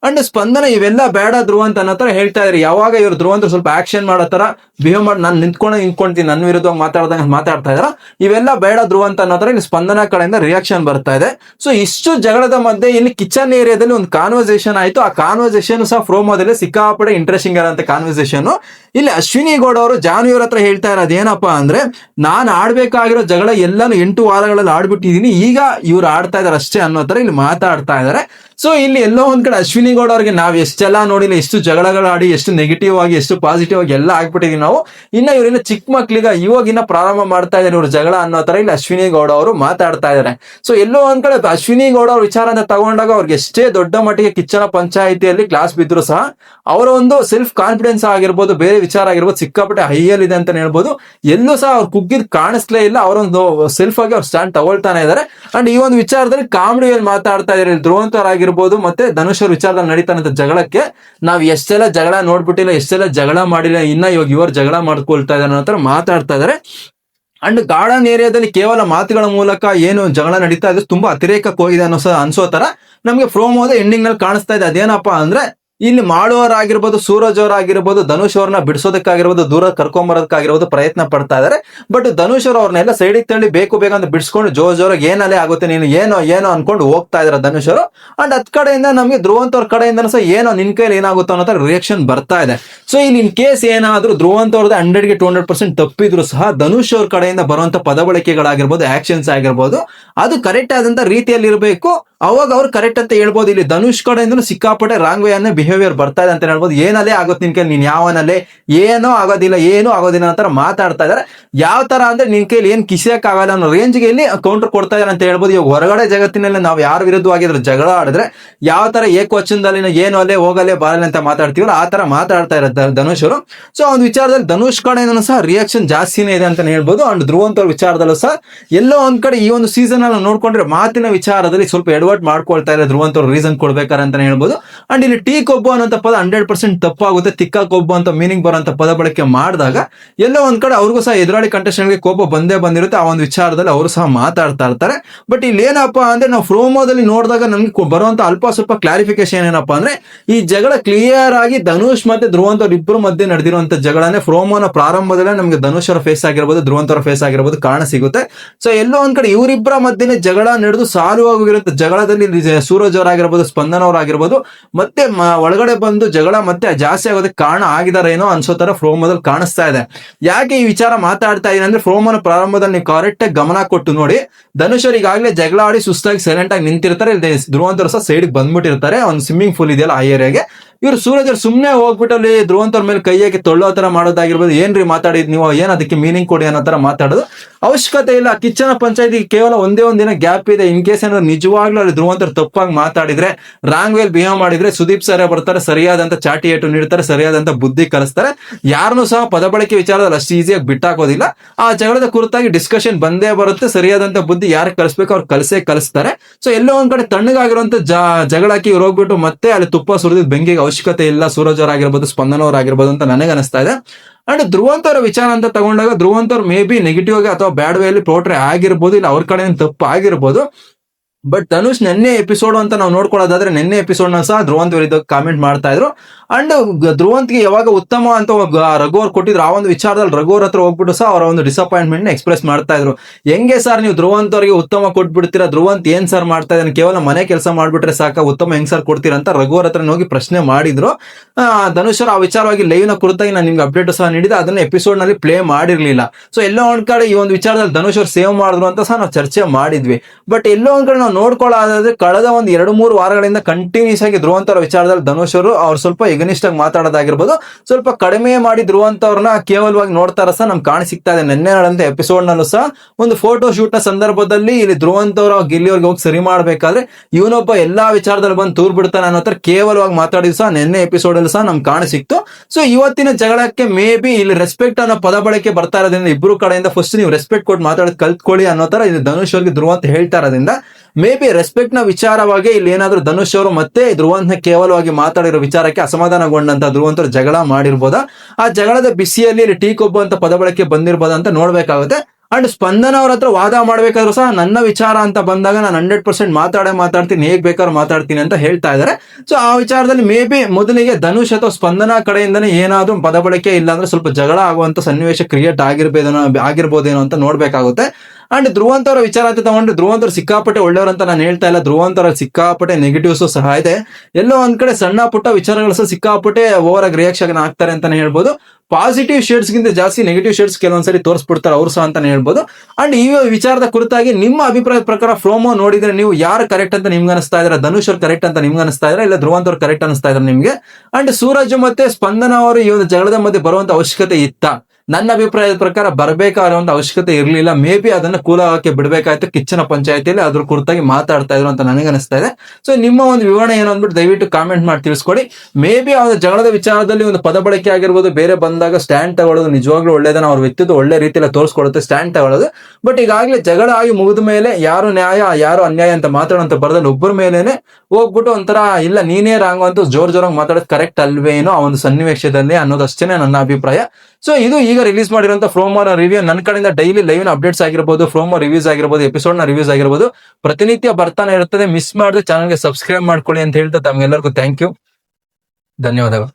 Speaker 1: ಅಂಡ್ ಸ್ಪಂದನ ಇವೆಲ್ಲ ಬೇಡ ಧ್ರುವಂತ ಅನ್ನೋ ತರ ಹೇಳ್ತಾ ಇದ್ದಾರೆ ಯಾವಾಗ ಇವ್ರು ಧ್ರುವಂತ ಸ್ವಲ್ಪ ಆಕ್ಷನ್ ಮಾಡೋ ತರ ಬಿಹೇವ್ ಮಾಡಿ ನಾನು ನಿಂತ್ಕೊಂಡು ನಿಂತ್ಕೊಂತೀನಿ ನನ್ನ ವಿರುದ್ಧವಾಗಿ ಮಾತಾಡ್ದಂಗೆ ಮಾತಾಡ್ತಾ ಇದಾರ? ಇವೆಲ್ಲ ಬೇಡ ಧ್ರುವಂತ ಅನ್ನೋ ತರ ಇಲ್ಲಿ ಸ್ಪಂದನ ಕಡೆಯಿಂದ ರಿಯಾಕ್ಷನ್ ಬರ್ತಾ ಇದೆ. ಸೊ ಇಷ್ಟು ಜಗಳದ ಮಧ್ಯೆ ಇಲ್ಲಿ ಕಿಚನ್ ಏರಿಯಾದಲ್ಲಿ ಒಂದು ಕಾನ್ವರ್ಸೇಷನ್ ಆಯ್ತು. ಆ ಕಾನ್ವರ್ಸೇಷನ್ ಸಹ ಫ್ರೋಮೋದಲ್ಲಿ ಸಿಕ್ಕಾಪಡೆ ಇಂಟ್ರೆಸ್ಟಿಂಗ್ ಇರೋಂಥ ಕಾನ್ವರ್ಸೇಷನ್ ಇಲ್ಲಿ ಅಶ್ವಿನಿ ಗೌಡ ಅವರು ಜಾನ್ವಿ ಅವ್ರ ಹತ್ರ ಹೇಳ್ತಾ ಇರೋದು ಏನಪ್ಪಾ ಅಂದ್ರೆ, ನಾನು ಆಡ್ಬೇಕಾಗಿರೋ ಜಗಳ ಎಲ್ಲಾನು ಎಂಟು ವಾರಗಳಲ್ಲಿ ಆಡ್ಬಿಟ್ಟಿದೀನಿ ಈಗ ಇವ್ರು ಆಡ್ತಾ ಇದಾರೆ ಅಷ್ಟೇ ಅನ್ನೋ ತರ ಇಲ್ಲಿ ಮಾತಾಡ್ತಾ ಇದಾರೆ. ಸೊ ಇಲ್ಲಿ ಎಲ್ಲೋ ಒಂದ್ ಕಡೆ ಅಶ್ವಿನಿ ಗೌಡ ಅವ್ರಿಗೆ ನಾವ್ ಎಷ್ಟೆಲ್ಲ ನೋಡಿಲ್ಲ, ಎಷ್ಟು ಜಗಳಗಳು ಆಡಿ ಎಷ್ಟು ನೆಗೆಟಿವ್ ಆಗಿ, ಎಷ್ಟು ಪಾಸಿಟಿವ್ ಆಗಿ ಎಲ್ಲ ಆಗ್ಬಿಟ್ಟಿದೀವಿ ನಾವು. ಇನ್ನ ಇವರಿನ ಚಿಕ್ಕ ಮಕ್ಳಿಗ ಇವಾಗಿನ್ನ ಪ್ರಾರಂಭ ಮಾಡ್ತಾ ಇದ್ದಾರೆ ಇವ್ರು ಜಗಳ ಅನ್ನೋ ತರ ಇಲ್ಲಿ ಅಶ್ವಿನಿ ಗೌಡ ಅವರು ಮಾತಾಡ್ತಾ ಇದ್ದಾರೆ. ಸೊ ಎಲ್ಲೋ ಒಂದ್ ಕಡೆ ಅಶ್ವಿನಿ ಗೌಡ ಅವ್ರ ವಿಚಾರ ಅಂತ ತಗೊಂಡಾಗ ಅವ್ರಿಗೆ ಎಷ್ಟೇ ದೊಡ್ಡ ಮಟ್ಟಿಗೆ ಕಿಚ್ಚನ ಪಂಚಾಯಿತಿಯಲ್ಲಿ ಕ್ಲಾಸ್ ಬಿದ್ರು ಸಹ ಅವರ ಒಂದು ಸೆಲ್ಫ್ ಕಾನ್ಫಿಡೆನ್ಸ್ ಆಗಿರ್ಬೋದು, ಬೇರೆ ವಿಚಾರ ಆಗಿರ್ಬೋದು, ಸಿಕ್ಕಾಪಟ್ಟೆ ಹೈಯಲ್ ಇದೆ ಅಂತ ಹೇಳ್ಬೋದು. ಎಲ್ಲೂ ಸಹ ಅವ್ರು ಕುಗ್ಗಿದ್ ಕಾಣಿಸ್ಲೇ ಇಲ್ಲ ಅವರೊಂದು ಸೆಲ್ಫ್ ಆಗಿ ಅವ್ರು ಸ್ಟ್ಯಾಂಡ್ ತಗೊಳ್ತಾನೆ ಇದ್ದಾರೆ. ಅಂಡ್ ಈ ಒಂದು ವಿಚಾರದಲ್ಲಿ ಕಾಮಿಡಿಯಲ್ಲಿ ಮಾತಾಡ್ತಾ ಇದ್ದಾರೆ ಧ್ರುವಂತರ್ ಆಗಿರ್ಬೋದು, ಮತ್ತೆ ಧನುಷ್ ವಿಚಾರದಲ್ಲಿ ನಡೀತಾನಂತ ಜಗಳಕ್ಕೆ ನಾವ್ ಎಷ್ಟೆಲ್ಲ ಜಗಳ ನೋಡ್ಬಿಟ್ಟಿಲ್ಲ, ಎಷ್ಟೆಲ್ಲ ಜಗಳ ಮಾಡಿಲ್ಲ, ಇನ್ನ ಇವಾಗ ಇವರು ಜಗಳ ಮಾಡ್ಕೊಳ್ತಾ ಇದ್ದಾರೆ ಅನ್ನೋ ಮಾತಾಡ್ತಾ ಇದಾರೆ. ಅಂಡ್ ಗಾರ್ಡನ್ ಏರಿಯಾದಲ್ಲಿ ಕೇವಲ ಮಾತುಗಳ ಮೂಲಕ ಏನು ಜಗಳ ನಡೀತಾ ಇದೆ, ತುಂಬಾ ಅತಿರೇಕಕ್ಕೆ ಹೋಗಿದೆ ಅನ್ನೋ ಸಹ ಅನ್ಸೋ ತರ ನಮಗೆ ಪ್ರೋಮೋದ ಎಂಡಿಂಗ್ನಲ್ಲಿ ಕಾಣಿಸ್ತಾ ಇದೆ. ಅದೇನಪ್ಪಾ ಅಂದ್ರೆ ಇಲ್ಲಿ ಮಾಡುವವರಾಗಿರ್ಬೋದು, ಸೂರಜ್ ಅವರಾಗಿರ್ಬೋದು, ಧನುಷ್ ಅವ್ರನ್ನ ಬಿಡಿಸೋದಕ್ಕಾಗಿರ್ಬೋದು, ದೂರ ಕರ್ಕೊಂಬರೋದಕ್ಕಾಗಿರ್ಬೋದು ಪ್ರಯತ್ನ ಪಡ್ತಾ ಇದಾರೆ. ಬಟ್ ಧನುಷ್ ಅವ್ರು ಅವ್ರನ್ನೆಲ್ಲ ಸೈಡಿಗೆ ತಳ್ಳಿ ಬೇಕು ಬೇಕಂತ ಬಿಡಿಸ್ಕೊಂಡು ಜೋ ಜೋರಾಗಿ ಏನಲ್ಲೇ ಆಗುತ್ತೆ, ನೀನು ಏನೋ ಏನೋ ಅನ್ಕೊಂಡು ಹೋಗ್ತಾ ಇದಾರೆ ಧನುಷ್ ಅವರು. ಅಂಡ್ ಅದ್ ಕಡೆಯಿಂದ ನಮಗೆ ಧ್ರುವಂತ್ ಅವ್ರ ಕಡೆಯಿಂದ ಸಹ ಏನೋ ನಿನ್ ಕೈಲಿ ಏನಾಗುತ್ತೋ ಅನ್ನೋ ರಿಯಾಕ್ಷನ್ ಬರ್ತಾ ಇದೆ. ಸೊ ಇಲ್ಲಿ ಇನ್ ಕೇಸ್ ಏನಾದ್ರೂ ಧ್ರುವಂತ ಅವ್ರದ್ದು ಹಂಡ್ರೆಡ್ಗೆ ಟೂ ಹಂಡ್ರೆಡ್ ಪರ್ಸೆಂಟ್ ತಪ್ಪಿದ್ರು ಸಹ ಧನುಷ್ ಅವ್ರ ಕಡೆಯಿಂದ ಬರುವಂತ ಪದ ಬಳಕೆಗಳಾಗಿರ್ಬೋದು ಆಕ್ಷನ್ಸ್ ಆಗಿರ್ಬೋದು, ಅದು ಕರೆಕ್ಟ್ ಆದಂತ ರೀತಿಯಲ್ಲಿ ಇರಬೇಕು ಅವಾಗ ಅವ್ರು ಕರೆಕ್ಟ್ ಅಂತ ಹೇಳ್ಬೋದು. ಇಲ್ಲಿ ಧನುಷ್ ಕಡೆಯಿಂದ ಸಿಕ್ಕಾಪಟ್ಟೆ ರಾಂಗ್ ವೇ ಅನ್ನೋ ಬಿಹೇವಿಯರ್ ಬರ್ತಾ ಇದೆ ಅಂತ ಹೇಳ್ಬೋದು. ಏನಲ್ಲೇ ಆಗುತ್ತೆ ನಿನ್ ಕೈಲಿ ನೀನ್ ಯಾವನಲ್ಲೇ? ಏನೋ ಆಗೋದಿಲ್ಲ, ಏನೂ ಆಗೋದಿಲ್ಲ ಅಂತ ಮಾತಾಡ್ತಾ ಇದಾರೆ ಯಾವ ತರ ಅಂದ್ರೆ ನಿನ್ ಕೈಲಿ ಏನ್ ಕಿಸಿಯಕ್ ಆಗಲ್ಲ ಅನ್ನೋ ರೇಂಜ್ಗೆ ಇಲ್ಲಿ ಕೌಂಟರ್ ಕೊಡ್ತಾ ಇದಾರೆ ಅಂತ ಹೇಳ್ಬೋದು. ಇವಾಗ ಹೊರಗಡೆ ಜಗತ್ತಿನಲ್ಲಿ ನಾವು ಯಾರ ವಿರುದ್ಧವಾಗಿದ್ರು ಜಗಳ ಆಡಿದ್ರೆ ಯಾವ ತರ ಏಕವಚನದಲ್ಲಿ ಏನು ಅಲ್ಲೇ ಹೋಗಲ್ಲೇ ಬಾರಲ್ಲ ಅಂತ ಮಾತಾಡ್ತೀವಲ್ಲ, ಆ ತರ ಮಾತಾಡ್ತಾ ಇರೋ ಧನುಷ್ ಅವರು. ಸೊ ಒಂದು ವಿಚಾರದಲ್ಲಿ ಧನುಷ್ ಕಡೆಯಿಂದ ಸಹ ರಿಯಾಕ್ಷನ್ ಜಾಸ್ತಿನೇ ಇದೆ ಅಂತ ಹೇಳ್ಬೋದು. ಅಂಡ್ ಧ್ರುವಂತ ವಿಚಾರದಲ್ಲೂ ಸಹ ಎಲ್ಲೋ ಒಂದ್ ಕಡೆ ಈ ಒಂದು ಸೀಸನ್ ಅಲ್ಲಿ ನೋಡ್ಕೊಂಡ್ರೆ ಮಾತಿನ ವಿಚಾರದಲ್ಲಿ ಸ್ವಲ್ಪ ಎಡವಟ್ ಮಾಡ್ಕೊಳ್ತಾ ಅವ್ರು ರೀಸನ್ ಕೊಡ್ಬೇಕಾರೆ ಅಂತ ಹೇಳ್ಬೋದು. ಅಂಡ್ ಇಲ್ಲಿ ಟೀ ಕೊಬ್ಬು ಅನ್ನೋಂಥ ಪದ ಹಂಡ್ರೆಡ್ ಪರ್ಸೆಂಟ್ ತಪ್ಪಾಗುತ್ತೆ. ತಿಕ್ಕ ಕೊಬ್ಬು ಅಂತ ಮೀನಿಂಗ್ ಬರುವಂತ ಪದ ಬಳಕೆ ಮಾಡಿದಾಗ ಎಲ್ಲೋ ಒಂದ್ ಕಡೆ ಅವ್ರಿಗೂ ಸಹ ಎದುರಾಳಿ ಕಂಟೆಸ್ಟೆಂಟ್ಗೆ ಕೋಪ ಬಂದೇ ಬಂದಿರುತ್ತೆ. ಆ ಒಂದು ವಿಚಾರದಲ್ಲಿ ಅವರು ಸಹ ಮಾತಾಡ್ತಾ ಇರ್ತಾರೆ. ಬಟ್ ಇಲ್ಲಿ ಏನಪ್ಪಾ ಅಂದ್ರೆ ನಾವು ಪ್ರೋಮೋದಲ್ಲಿ ನೋಡಿದಾಗ ನಮ್ಗೆ ಬರುವಂತ ಅಲ್ಪ ಸ್ವಲ್ಪ ಕ್ಲಾರಿಫಿಕೇಶನ್ ಏನಪ್ಪಾ ಅಂದ್ರೆ ಈ ಜಗಳ ಕ್ಲಿಯರ್ ಆಗಿ ಧನುಷ್ ಮತ್ತೆ ಧ್ರುವಂತವ್ರ ಇಬ್ಬರು ಮಧ್ಯೆ ನಡೆದಿರುವಂತ ಜಗಳನೇ ಪ್ರೋಮೋನ ಪ್ರಾರಂಭದಲ್ಲೇ ನಮ್ಗೆ ಧನುಷ್ ಅವರ ಫೇಸ್ ಆಗಿರ್ಬೋದು ಧ್ರುವಂತರ ಫೇಸ್ ಆಗಿರ್ಬೋದು ಕಾರಣ ಸಿಗುತ್ತೆ. ಸೊ ಎಲ್ಲೋ ಒಂದ್ ಕಡೆ ಇವರಿಬ್ಬರ ಮಧ್ಯೆ ಜಗಳ ನಡೆದು ಸಾಲು ಆಗಿರುವಂತ ಜಗಳ ಜಗಳದಲ್ಲಿ ಸೂರಜ್ ಅವರಾಗಿರ್ಬೋದು, ಸ್ಪಂದನ್ ಅವರಾಗಿರ್ಬೋದು, ಮತ್ತೆ ಒಳಗಡೆ ಬಂದು ಜಗಳ ಮತ್ತೆ ಜಾಸ್ತಿ ಆಗೋದಕ್ಕೆ ಕಾರಣ ಆಗಿದಾರೇನೋ ಅನ್ಸೋ ತರ ಫ್ರೋಮೋದಲ್ಲಿ ಕಾಣಿಸ್ತಾ ಇದೆ. ಯಾಕೆ ಈ ವಿಚಾರ ಮಾತಾಡ್ತಾ ಇದೀನಿ ಅಂದ್ರೆ ಫ್ರೋಮನ ಪ್ರಾರಂಭದಲ್ಲಿ ನೀವು ಕರೆಕ್ಟ್ ಆಗಿ ಗಮನ ಕೊಟ್ಟು ನೋಡಿ ಧನುಷ್ ಈಗಾಗಲೇ ಜಗಳ ಆಡಿ ಸುಸ್ತಾಗಿ ಸೈಲೆಂಟ್ ಆಗಿ ನಿಂತಿರ್ತಾರೆ ಧ್ರುವಂತರ ಸಹ ಸೈಡ್ ಬಂದ್ಬಿಟ್ಟಿರ್ತಾರೆ ಒಂದು ಸ್ವಿಮ್ಮಿಂಗ್ ಪೂಲ್ ಇದೆಯಲ್ಲ ಆ ಏರಿಯಾಗೆ ಇವ್ರು ಸೂರಜ್ ಸುಮ್ಮನೆ ಹೋಗ್ಬಿಟ್ಟು ಅಲ್ಲಿ ಧ್ರುವಂತವ್ರ ಮೇಲೆ ಕೈ ಹಾಕಿ ತೊಳ್ಳೋ ತರ ಮಾಡೋದಾಗಿರ್ಬೋದು. ಏನ್ರಿ ಮಾತಾಡಿದ್ ನೀವು ಏನ್ ಅದಕ್ಕೆ ಮೀನಿಂಗ್ ಕೊಡಿ ಅನ್ನೋ ತರ ಮಾತಾಡೋದು. ಅವಶ್ಯಕತೆ ಇಲ್ಲ. ಕಿಚ್ಚನ ಪಂಚಾಯತಿ ಕೇವಲ ಒಂದೇ ಒಂದ್ ದಿನ ಗ್ಯಾಪ್ ಇದೆ. ಇನ್ ಕೇಸ್ ಏನಾದ್ರು ನಿಜವಾಗ್ಲೂ ಅಲ್ಲಿ ಧ್ರುವಂತರು ತಪ್ಪಾಗಿ ಮಾತಾಡಿದ್ರೆ ರಾಂಗ್ ವೇಲ್ ಬಿಹೇವ್ ಮಾಡಿದ್ರೆ ಸುದೀಪ್ ಸರ್ ಬರ್ತಾರೆ, ಸರಿಯಾದಂತ ಚಾಟಿ ಏಟು ನೀಡ್ತಾರೆ, ಸರಿಯಾದಂತ ಬುದ್ಧಿ ಕಲಿಸ್ತಾರೆ. ಯಾರನ್ನೂ ಸಹ ಪದ ಬಳಕೆ ವಿಚಾರದಲ್ಲಿ ಅಷ್ಟು ಈಸಿಯಾಗಿ ಬಿಟ್ಟಾಕೋದಿಲ್ಲ. ಆ ಜಗಳದ ಕುರಿತಾಗಿ ಡಿಸ್ಕಷನ್ ಬಂದೇ ಬರುತ್ತೆ. ಸರಿಯಾದಂತ ಬುದ್ಧಿ ಯಾರು ಕಲಿಸ್ಬೇಕು ಅವ್ರು ಕಲಸೇ ಕಲಿಸ್ತಾರೆ. ಸೊ ಎಲ್ಲೋ ಒಂದ್ ಕಡೆ ತಣ್ಣಗಾಗಿರುವಂತ ಜಗಳಾಕಿ ಇವ್ರು ಹೋಗ್ಬಿಟ್ಟು ಮತ್ತೆ ಅಲ್ಲಿ ತುಪ್ಪ ಸುರಿದ ಬೆಂಕಿಗೆ ಅವಶ್ಯಕತೆ ಇಲ್ಲ ಸೂರಜ್ ಅವರಾಗಿರ್ಬೋದು ಸ್ಪಂದನ ಅವರಾಗಿರ್ಬೋದು ಅಂತ ನನಗೆ ಅನಿಸ್ತಾ ಇದೆ. ಅಂಡ್ ಧ್ರುವಂತ ಅವರ ವಿಚಾರ ಅಂತ ತಗೊಂಡಾಗ ಧ್ರುವಂತ ಅವ್ರು ಮೇ ಬಿ ನೆಗೆಟಿವ್ ಆಗಿ ಅಥವಾ ಬ್ಯಾಡ್ ವೇ ಅಲ್ಲಿ ಪೋಟ್ರೆ ಆಗಿರ್ಬೋದು, ಇಲ್ಲ ಅವ್ರ ಕಡೆ ತಪ್ಪು ಆಗಿರ್ಬೋದು ಬಟ್ ಧನುಷ್ ನಿನ್ನೆ ಎಪಿಸೋಡ್ ಅಂತ ನಾವು ನೋಡ್ಕೊಳ್ಳೋದಾದ್ರೆ ನಿನ್ನೆ ಎಪಿಸೋಡ್ನ ಸಹ ಧ್ರುವಂತ್ ವಿರುದ್ಧ ಕಾಮೆಂಟ್ ಮಾಡ್ತಾ ಇದ್ರು. ಅಂಡ್ ಧ್ರುವಂತ್ಗೆ ಯಾವಾಗ ಉತ್ತಮ ಅಂತ ರಘುವರ್ ಕೊಟ್ಟಿದ್ರು, ಆ ಒಂದು ವಿಚಾರದಲ್ಲಿ ರಘು ಅವ್ರ ಹತ್ರ ಹೋಗ್ಬಿಟ್ಟು ಸಹ ಅವರ ಒಂದು ಡಿಸಪಾಯಿಂಟ್ಮೆಂಟ್ನ ಎಕ್ಸ್ಪ್ರೆಸ್ ಮಾಡ್ತಾ ಇದ್ರು. ಹೆಂಗೆ ಸರ್ ನೀವು ಧ್ರುವಂತ್ ಅವರಿಗೆ ಉತ್ತಮ ಕೊಟ್ಬಿಡ್ತೀರಾ? ಧ್ರುವಂತ್ ಏನ್ ಸರ್ ಮಾಡ್ತಾ ಇದ್ದಾನೆ? ಕೇವಲ ಮನೆ ಕೆಲಸ ಮಾಡ್ಬಿಟ್ರೆ ಸಾಕ, ಉತ್ತಮ ಹೆಂಗ್ ಸರ್ ಕೊಡ್ತೀರ ಅಂತ ರಘು ಅವ್ರ ಹತ್ರ ಹೋಗಿ ಪ್ರಶ್ನೆ ಮಾಡಿದ್ರು. ಧನುಷ್ ಆ ವಿಚಾರವಾಗಿ ಲೈವ್ನ ಕುರಿತಾಗಿ ನಾನು ನಿಮ್ಗೆ ಅಪ್ಡೇಟ್ ಸಹ ನೀಡಿದೆ ಅದನ್ನ ಎಪಿಸೋಡ್ನಲ್ಲಿ ಪ್ಲೇ ಮಾಡಿರ್ಲಿಲ್ಲ. ಸೊ ಎಲ್ಲೋ ಒಂದ್ ಕಡೆ ಈ ಒಂದು ವಿಚಾರದಲ್ಲಿ ಧನುಷ್ ಅವ್ರು ಸೇವ್ ಮಾಡಿದ್ರು ಅಂತ ಸಹ ನಾವು ಚರ್ಚೆ ಮಾಡಿದ್ವಿ. ಬಟ್ ಎಲ್ಲೋ ಒಂದ್ ಕಡೆ ನಾವು ನೋಡ್ಕೊಳ್ಳೋದಾದ್ರೆ ಕಳೆದ ಒಂದು ಎರಡು ಮೂರು ವಾರಗಳಿಂದ ಕಂಟಿನ್ಯೂಸ್ ಆಗಿ ಧ್ರುವಂತರ ವಿಚಾರದಲ್ಲಿ ಧನುಷ್ ಅವರು ಅವ್ರು ಸ್ವಲ್ಪ ಎಗನಿಸ್ಟ್ ಆಗಿ ಮಾತಾಡೋದಾಗಿರ್ಬೋದು, ಸ್ವಲ್ಪ ಕಡಿಮೆ ಮಾಡಿ ಧ್ರುವಂತ ಅವ್ರನ್ನ ಕೇವಲವಾಗಿ ನೋಡ್ತಾರ ಸಹ ನಮ್ಗೆ ಕಾಣಿಸ್ತಾ ಇದೆ. ನಿನ್ನೆ ನಡೆದಂತ ಎಪಿಸೋಡ್ ನಲ್ಲೂ ಸಹ ಒಂದು ಫೋಟೋ ಶೂಟ್ನ ಸಂದರ್ಭದಲ್ಲಿ ಇಲ್ಲಿ ಧ್ರುವಂತ ಅವರು ಗಿಲ್ಲಿ ಅವ್ರಿಗೆ ಹೋಗಿ ಸರಿ ಮಾಡ್ಬೇಕಾದ್ರೆ ಇವನೊಬ್ಬ ಎಲ್ಲಾ ವಿಚಾರದಲ್ಲಿ ಬಂದು ತೂರ್ ಬಿಡ್ತಾನೆ ಅನ್ನೋ ತರ ಕೇವಲವಾಗಿ ಮಾತಾಡಿದ್ ಸಹ ನಿನ್ನೆ ಎಪಿಸೋಡ್ ಅಲ್ಲಿ ಸಹ ನಮ್ಗೆ ಕಾಣ ಸಿಕ್ತು. ಸೊ ಇವತ್ತಿನ ಜಗಳಕ್ಕೆ ಮೇ ಬಿ ಇಲ್ಲಿ ರೆಸ್ಪೆಕ್ಟ್ ಅನ್ನೋ ಪದ ಬಳಕೆ ಬರ್ತಾ ಇರೋದ್ರಿಂದ ಇಬ್ರು ಕಡೆಯಿಂದ ಫಸ್ಟ್ ನೀವು ರೆಸ್ಪೆಕ್ಟ್ ಕೊಟ್ಟು ಮಾತಾಡೋದು ಕಲ್ತ್ಕೊಳ್ಳಿ ಅನ್ನೋ ತರ ಇಲ್ಲಿ ಧನುಷ್ ಅವ್ರಿಗೆ ಧ್ರುವ ಅಂತ ಹೇಳ್ತಾ ಇರೋದ್ರಿಂದ ಮೇ ಬಿ ರೆಸ್ಪೆಕ್ಟ್ನ ವಿಚಾರವಾಗಿ ಇಲ್ಲಿ ಏನಾದ್ರು ಧನುಷ್ ಅವರು ಮತ್ತೆ ಧ್ರುವಂತ ಕೇವಲವಾಗಿ ಮಾತಾಡಿರೋ ವಿಚಾರಕ್ಕೆ ಅಸಮಾಧಾನಗೊಂಡಂತ ಧ್ರುವಂತರು ಜಗಳ ಮಾಡಿರ್ಬೋದ? ಆ ಜಗಳದ ಬಿಸಿಯಲ್ಲಿ ಇಲ್ಲಿ ಟೀ ಕೊಬ್ಬು ಅಂತ ಪದ ಬಳಕೆ ಬಂದಿರ್ಬೋದಾ ಅಂತ ನೋಡ್ಬೇಕಾಗುತ್ತೆ. ಅಂಡ್ ಸ್ಪಂದನ ಅವ್ರ ಹತ್ರ ವಾದ ಮಾಡ್ಬೇಕಾದ್ರೂ ಸಹ ನನ್ನ ವಿಚಾರ ಅಂತ ಬಂದಾಗ ನಾನು ಹಂಡ್ರೆಡ್ ಪರ್ಸೆಂಟ್ ಮಾತಾಡೇ ಮಾತಾಡ್ತೀನಿ, ಹೇಗ್ ಬೇಕಾದ್ರೂ ಮಾತಾಡ್ತೀನಿ ಅಂತ ಹೇಳ್ತಾ ಇದ್ದಾರೆ ಸೊ ಆ ವಿಚಾರದಲ್ಲಿ ಮೇ ಬಿ ಮೊದಲಿಗೆ ಧನುಷ್ ಅಥವಾ ಸ್ಪಂದನ ಕಡೆಯಿಂದನೇ ಏನಾದ್ರೂ ಪದ ಬಳಕೆ ಇಲ್ಲ ಅಂದ್ರೆ ಸ್ವಲ್ಪ ಜಗಳ ಆಗುವಂತ ಸನ್ನಿವೇಶ ಕ್ರಿಯೇಟ್ ಆಗಿರ್ಬೋದೇನೋ ಆಗಿರ್ಬೋದೇನೋ ಅಂತ ನೋಡ್ಬೇಕಾಗುತ್ತೆ. ಅಂಡ್ ಧ್ರುವಂತವರ ವಿಚಾರ ಅಂತ ತಗೊಂಡ್ರೆ ಧ್ರುವಂತರು ಸಿಕ್ಕಾಪಟ್ಟೆ ಒಳ್ಳೆಯವರು ಅಂತ ನಾನು ಹೇಳ್ತಾ ಇಲ್ಲ. ಧ್ರುವಂತರ ಸಿಕ್ಕಾಪಟ್ಟೆ ನೆಗೆಟಿವ್ಸು ಸಹ ಇದೆ. ಎಲ್ಲೋ ಒಂದ್ ಕಡೆ ಸಣ್ಣ ಪುಟ್ಟ ವಿಚಾರಗಳು ಸಹ ಸಿಕ್ಕಾಪಟ್ಟೆ ಓವರ್ ಆಗಿ ರಿಯಾಕ್ಷನ್ ಆಗ್ತಾರೆ ಅಂತಾನೆ ಹೇಳ್ಬೋದು. ಪಾಸಿಟಿವ್ ಶೇಡ್ಸ್ ಗಿಂತ ಜಾಸ್ತಿ ನೆಗೆಟಿವ್ ಶೇಡ್ಸ್ ಕೆಲವೊಂದ್ಸರಿ ತೋರಿಸ್ಬಿಡ್ತಾರೆ ಅವ್ರು ಸಹ ಅಂತಾನೆ ಹೇಳ್ಬೋದು. ಅಂಡ್ ಈ ವಿಚಾರದ ಕುರಿತಾಗಿ ನಿಮ್ಮ ಅಭಿಪ್ರಾಯದ ಪ್ರಕಾರ ಫ್ರೋಮೋ ನೋಡಿದ್ರೆ ನೀವು ಯಾರು ಕರೆಕ್ಟ್ ಅಂತ ನಿಮ್ಗೆ ಅನಿಸ್ತಾ ಇದ್ರೆ ಧನುಷ್ ಅವ್ರು ಕರೆಕ್ಟ್ ಅಂತ ನಿಮ್ಗೆ ಅನಿಸ್ತಾ ಇದ್ರೆ ಇಲ್ಲ ಧ್ರುವಂತವ್ರು ಕರೆಕ್ಟ್ ಅನಿಸ್ತಾ ಇದ್ರೆ ನಿಮ್ಗೆ? ಅಂಡ್ ಸೂರಜ್ ಮತ್ತೆ ಸ್ಪಂದನ ಅವರು ಈ ಒಂದು ಜಗಳದ ಮಧ್ಯೆ ಬರುವಂತ ಅವಶ್ಯಕತೆ ಇತ್ತ? ನನ್ನ ಅಭಿಪ್ರಾಯದ ಪ್ರಕಾರ ಬರಬೇಕಾದ ಒಂದು ಅವಶ್ಯಕತೆ ಇರಲಿಲ್ಲ. ಮೇ ಬಿ ಅದನ್ನ ಕೂಲಕ್ಕೆ ಬಿಡಬೇಕಾಯ್ತು. ಕಿಚ್ಚನ ಪಂಚಾಯತಿಯಲ್ಲಿ ಅದ್ರ ಕುರಿತಾಗಿ ಮಾತಾಡ್ತಾ ಇದ್ರು ಅಂತ ನನಗೆ ಅನಿಸ್ತಾ ಇದೆ. ಸೊ ನಿಮ್ಮ ಒಂದು ವಿವರಣೆ ಏನು ಅಂದ್ಬಿಟ್ಟು ದಯವಿಟ್ಟು ಕಾಮೆಂಟ್ ಮಾಡಿ ತಿಳಿಸ್ಕೊಡಿ. ಮೇ ಬಿ ಅವರ ಜಗಳದ ವಿಚಾರದಲ್ಲಿ ಒಂದು ಪದ ಬಳಕೆ ಆಗಿರ್ಬೋದು. ಬೇರೆ ಬಂದಾಗ ಸ್ಟ್ಯಾಂಡ್ ತಗೊಳ್ಳೋದು ನಿಜವಾಗ್ಲೂ ಒಳ್ಳೇದನ್ನ ಅವ್ರ ವ್ಯಕ್ತಿತ್ವ ಒಳ್ಳೆ ರೀತಿಯಲ್ಲಿ ತೋರಿಸ್ಕೊಡುತ್ತೆ ಸ್ಟ್ಯಾಂಡ್ ತಗೊಳ್ಳೋದು. ಬಟ್ ಈಗಾಗಲೇ ಜಗಳ ಆಗಿ ಮುಗಿದ ಮೇಲೆ ಯಾರು ನ್ಯಾಯ, ಯಾರು ಅನ್ಯಾಯ ಅಂತ ಮಾತಾಡೋಂತ ಬರದಲ್ಲಿ ಒಬ್ಬರ ಮೇಲೇನೆ ಹೋಗ್ಬಿಟ್ಟು ಒಂಥರ, ಇಲ್ಲ ನೀನೇ ರಾಂಗ್ ಅಂತ ಜೋರ್ ಜೋರಾಗಿ ಮಾತಾಡೋದು ಕರೆಕ್ಟ್ ಅಲ್ವೇನೋ ಆ ಒಂದು ಸನ್ನಿವೇಶದಲ್ಲಿ ಅನ್ನೋದಷ್ಟೇ ನನ್ನ ಅಭಿಪ್ರಾಯ. ಸೊ ಇದು ಈಗ ರಿಲೀಸ್ ಮಾಡಿರುವಂತ ಫ್ರೋಮೋನ ರಿವ್ಯೂ ನನ್ನ ಕಡೆಯಿಂದ ಡೈಲಿ ಲೈವ್ ಅಪ್ಡೇಟ್ಸ್ ಆಗಿರ್ಬೋದು ಫ್ರೋಮೋ ರಿವ್ಯೂಸ್ ಆಗಿರ್ಬೋದು ಎಪಿಸೋಡ್ನ ರಿವ್ಯೂಸ್ ಆಗಿರ್ಬೋದು, ಪ್ರತಿನಿತ್ಯ ಬರ್ತಾನೆ ಇರ್ತದೆ. ಮಿಸ್ ಮಾಡದೆ ಚಾನಲ್ಗೆ ಸಬ್ಸ್ಕ್ರೈಬ್ ಮಾಡ್ಕೊಳ್ಳಿ ಅಂತ ಹೇಳ್ತಾ ತಮ್ಗೆಲ್ಲರಿಗೂ ಥ್ಯಾಂಕ್ ಯು ಧನ್ಯವಾದಗಳು.